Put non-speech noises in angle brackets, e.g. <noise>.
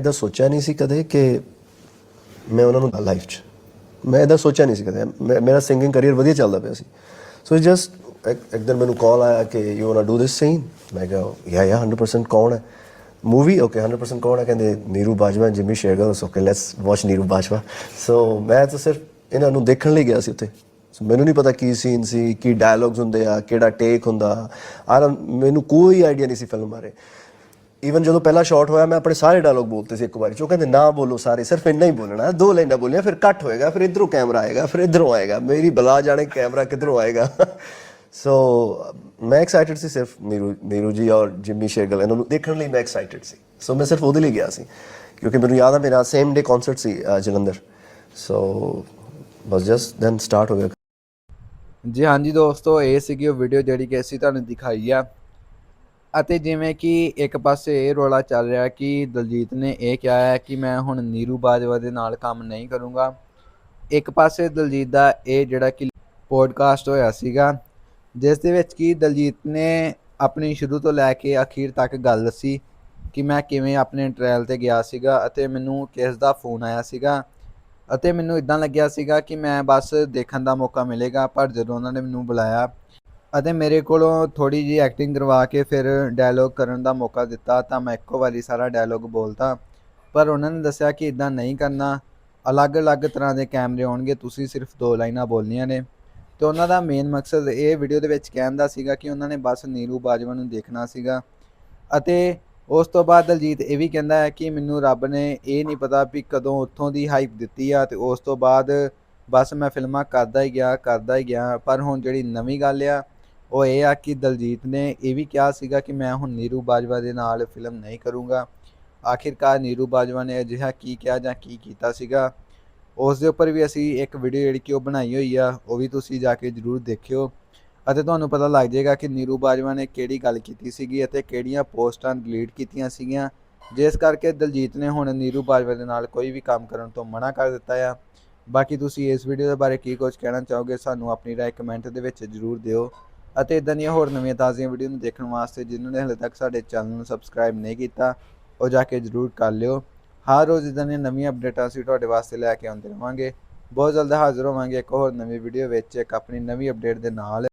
ਇਹਦਾ ਸੋਚਿਆ ਨਹੀਂ ਸੀ ਕਦੇ ਕਿ ਮੈਂ ਉਹਨਾਂ ਨੂੰ ਲਾਈਫ 'ਚ, ਮੈਂ ਇਹਦਾ ਸੋਚਿਆ ਨਹੀਂ ਸੀ ਕਦੇ। ਮੇ- ਮੇਰਾ ਸਿੰਗਿੰਗ ਕੈਰੀਅਰ ਵਧੀਆ ਚੱਲਦਾ ਪਿਆ ਸੀ। ਸੋ ਜਸਟ ਇੱਕ ਦਿਨ ਮੈਨੂੰ ਕਾਲ ਆਇਆ ਕਿ you want do this scene ਮੈਂ ਕਿਹਾ ਯਾ ਯਾ 100% ਕੌਣ ਹੈ? ਮੂਵੀ ਓਕੇ 100% ਕੌਣ ਹੈ? ਕਹਿੰਦੇ, Neeru Bajwa Jimmy Shergill okay let's watch Neeru Bajwa. So ਮੈਂ ਤਾਂ ਸਿਰਫ ਇਹਨਾਂ ਨੂੰ ਦੇਖਣ ਲਈ ਗਿਆ ਸੀ ਉੱਥੇ। ਸੋ ਮੈਨੂੰ ਨਹੀਂ ਪਤਾ ਕੀ ਸੀਨ ਸੀ, ਕੀ ਡਾਇਲੌਗਸ ਹੁੰਦੇ ਆ, ਕਿਹੜਾ ਟੇਕ ਹੁੰਦਾ। ਆ ਮੈਨੂੰ ਕੋਈ ਆਈਡੀਆ ਨਹੀਂ ਸੀ ਫਿਲਮ ਬਾਰੇ। ਈਵਨ ਜਦੋਂ ਪਹਿਲਾ ਸ਼ਾਟ ਹੋਇਆ, ਮੈਂ ਆਪਣੇ ਸਾਰੇ ਡਾਇਲੌਗ ਬੋਲਤੇ ਸੀ ਇੱਕ ਵਾਰੀ ਚ ਕਹਿੰਦੇ, ਨਾ ਬੋਲੋ ਸਾਰੇ, ਸਿਰਫ ਇੰਨਾ ਹੀ ਬੋਲਣਾ, ਦੋ ਲਾਈਨਾਂ ਬੋਲੀਆਂ, ਫਿਰ ਕੱਟ ਹੋਏਗਾ, ਫਿਰ ਇਧਰੋਂ ਕੈਮਰਾ ਆਏਗਾ, ਫਿਰ ਇਧਰੋਂ ਆਏਗਾ, ਮੇਰੀ ਬਲਾ ਜਾਣੇ ਕੈਮਰਾ ਕਿਧਰੋਂ ਆਏਗਾ? <laughs> ਸੋ ਮੈਂ ਐਕਸਾਈਟਡ ਸੀ ਸਿਰਫ ਨੀਰੂ ਨੀਰੂ ਜੀ ਔਰ ਜਿਮੀ ਸ਼ੇਰਗਲ, ਇਹਨਾਂ ਨੂੰ ਦੇਖਣ ਲਈ ਮੈਂ ਐਕਸਾਈਟਡ ਸੀ। ਸੋ ਮੈਂ ਸਿਰਫ ਉਹਦੇ ਲਈ ਗਿਆ ਸੀ, ਕਿਉਂਕਿ ਮੈਨੂੰ ਯਾਦ ਆ, ਮੇਰਾ ਸੇਮ ਡੇ ਕਨਸਰਟ ਸੀ ਜਲੰਧਰ। ਸੋ ਬਸ ਜਸਟ ਦੈਨ ਸਟਾਰਟ ਹੋ ਗਿਆ। ਜੀ ਹਾਂਜੀ ਦੋਸਤੋ, ਇਹ ਸੀਗੀ ਉਹ ਵੀਡੀਓ ਜਿਹੜੀ ਕਿ ਅਸੀਂ ਤੁਹਾਨੂੰ ਦਿਖਾਈ ਆ। ਅਤੇ ਜਿਵੇਂ ਕਿ ਇੱਕ ਪਾਸੇ ਇਹ ਰੌਲਾ ਚੱਲ ਰਿਹਾ ਕਿ ਦਲਜੀਤ ਨੇ ਇਹ ਕਿਹਾ ਹੈ ਕਿ ਮੈਂ ਹੁਣ ਨੀਰੂ ਬਾਜਵਾ ਦੇ ਨਾਲ ਕੰਮ ਨਹੀਂ ਕਰੂੰਗਾ। ਇੱਕ ਪਾਸੇ ਦਲਜੀਤ ਦਾ ਇਹ ਜਿਹੜਾ ਕਿ ਪੋਡਕਾਸਟ ਹੋਇਆ ਸੀਗਾ, ਜਿਸ ਦੇ ਵਿੱਚ ਕਿ ਦਲਜੀਤ ਨੇ ਆਪਣੀ ਸ਼ੁਰੂ ਤੋਂ ਲੈ ਕੇ ਅਖੀਰ ਤੱਕ ਗੱਲ ਦੱਸੀ ਕਿ ਮੈਂ ਕਿਵੇਂ ਆਪਣੇ ਟ੍ਰਾਇਲ ਤੇ ਗਿਆ ਸੀਗਾ ਅਤੇ ਮੈਨੂੰ ਕਿਸ ਦਾ ਫੋਨ ਆਇਆ ਸੀਗਾ। ਅਤੇ ਮੈਨੂੰ ਇਦਾਂ ਲੱਗਿਆ ਸੀਗਾ ਕਿ ਮੈਂ ਬਸ ਦੇਖਣ ਦਾ ਮੌਕਾ ਮਿਲੇਗਾ, ਪਰ ਜਦੋਂ ਉਹਨਾਂ ਨੇ ਮੈਨੂੰ ਬੁਲਾਇਆ ਅਤੇ ਮੇਰੇ ਕੋਲੋਂ ਥੋੜੀ ਜੀ ਐਕਟਿੰਗ ਕਰਵਾ ਕੇ ਫਿਰ ਡਾਇਲੋਗ ਕਰਨ ਦਾ ਮੌਕਾ ਦਿੱਤਾ ਤਾਂ ਮੈਂ ਇੱਕੋ ਵਾਰੀ ਸਾਰਾ ਡਾਇਲੋਗ ਬੋਲਤਾ। ਪਰ ਉਹਨਾਂ ਨੇ ਦੱਸਿਆ ਕਿ ਇਦਾਂ ਨਹੀਂ ਕਰਨਾ। ਅਲੱਗ-ਅਲੱਗ ਤਰ੍ਹਾਂ ਦੇ ਕੈਮਰੇ ਆਉਣਗੇ, ਤੁਸੀਂ ਸਿਰਫ ਦੋ ਲਾਈਨਾਂ ਬੋਲਣੀਆਂ ਨੇ। ਤੇ ਉਹਨਾਂ ਦਾ ਮੇਨ ਮਕਸਦ ਇਹ ਵੀਡੀਓ ਦੇ ਵਿੱਚ ਕਹਿਣ ਦਾ ਸੀਗਾ ਕਿ ਉਹਨਾਂ ਨੇ ਬਸ ਨੀਰੂ ਬਾਜਵਾ ਨੂੰ ਦੇਖਣਾ ਸੀਗਾ। ਅਤੇ ਉਸ ਤੋਂ ਬਾਅਦ ਦਲਜੀਤ ਇਹ ਵੀ ਕਹਿੰਦਾ ਹੈ ਕਿ ਮੈਨੂੰ ਰੱਬ ਨੇ ਇਹ ਨਹੀਂ ਪਤਾ ਵੀ ਕਦੋਂ ਉੱਥੋਂ ਦੀ ਹਾਈਪ ਦਿੱਤੀ ਆ ਤੇ ਉਸ ਤੋਂ ਬਾਅਦ ਬਸ ਮੈਂ ਫਿਲਮਾਂ ਕਰਦਾ ਹੀ ਗਿਆ, ਕਰਦਾ ਹੀ ਗਿਆ। ਪਰ ਹੁਣ ਜਿਹੜੀ ਨਵੀਂ ਗੱਲ ਆ ਉਹ ਇਹ ਆ ਕਿ ਦਲਜੀਤ ਨੇ ਇਹ ਵੀ ਕਿਹਾ ਸੀਗਾ ਕਿ ਮੈਂ ਹੁਣ ਨੀਰੂ ਬਾਜਵਾ ਦੇ ਨਾਲ ਫਿਲਮ ਨਹੀਂ ਕਰੂੰਗਾ। ਆਖਿਰਕਾਰ ਨੀਰੂ ਬਾਜਵਾ ਨੇ ਅਜਿਹਾ ਕੀ ਕਿਹਾ ਜਾਂ ਕੀ ਕੀਤਾ ਸੀਗਾ? ਉਸ ਦੇ ਉੱਪਰ ਵੀ ਅਸੀਂ ਇੱਕ ਵੀਡੀਓ ਜਿਹੜੀ ਕਿ ਉਹ ਬਣਾਈ ਹੋਈ ਆ, ਉਹ ਵੀ ਤੁਸੀਂ ਜਾ ਕੇ ਜਰੂਰ ਦੇਖਿਓ। ਅਤੇ ਤੁਹਾਨੂੰ ਪਤਾ ਲੱਗ ਜਾਏਗਾ ਕਿ ਨੀਰੂ ਬਾਜਵਾ ਨੇ ਕਿਹੜੀ ਗੱਲ ਕੀਤੀ ਸੀਗੀ ਅਤੇ ਕਿਹੜੀਆਂ ਪੋਸਟਾਂ ਡਿਲੀਟ ਕੀਤੀਆਂ ਸੀਗੀਆਂ। ਜਿਸ ਕਰਕੇ ਦਲਜੀਤ ਨੇ ਹੁਣ ਨੀਰੂ ਬਾਜਵਾ ਦੇ ਨਾਲ ਕੋਈ ਵੀ ਕੰਮ ਕਰਨ ਤੋਂ ਮਨਾ ਕਰ ਦਿੱਤਾ ਆ। ਬਾਕੀ ਤੁਸੀਂ ਇਸ ਵੀਡੀਓ ਦੇ ਬਾਰੇ ਕੀ ਕੁਝ ਕਹਿਣਾ ਚਾਹੋਗੇ, ਸਾਨੂੰ ਆਪਣੀ ਰਾਏ ਕਮੈਂਟ ਦੇ ਵਿੱਚ ਜਰੂਰ ਦਿਓ। ਅਤੇ ਇਦਾਂ ਦੀਆਂ ਹੋਰ ਨਵੀਆਂ ਤਾਜ਼ੀਆਂ ਵੀਡੀਓ ਨੂੰ ਦੇਖਣ ਵਾਸਤੇ ਜਿਨ੍ਹਾਂ ਨੇ ਹਲੇ ਤੱਕ ਸਾਡੇ ਚੈਨਲ ਨੂੰ ਸਬਸਕ੍ਰਾਈਬ ਨਹੀਂ ਕੀਤਾ, ਉਹ ਜਾ ਕੇ ਜਰੂਰ ਕਰ ਲਿਓ। ਹਰ ਰੋਜ਼ ਇਦਾਂ ਦੀਆਂ ਨਵੀਆਂ ਅਪਡੇਟਾਂ ਅਸੀਂ ਤੁਹਾਡੇ ਵਾਸਤੇ ਲੈ ਕੇ ਆਉਂਦੇ ਰਵਾਂਗੇ। ਬਹੁਤ ਜਲਦ ਹਾਜ਼ਰ ਹੋਵਾਂਗੇ ਇੱਕ ਹੋਰ ਨਵੀਂ ਵੀਡੀਓ ਵਿੱਚ, ਇੱਕ ਆਪਣੀ ਨਵੀਂ ਅਪਡੇਟ ਦੇ ਨਾਲ।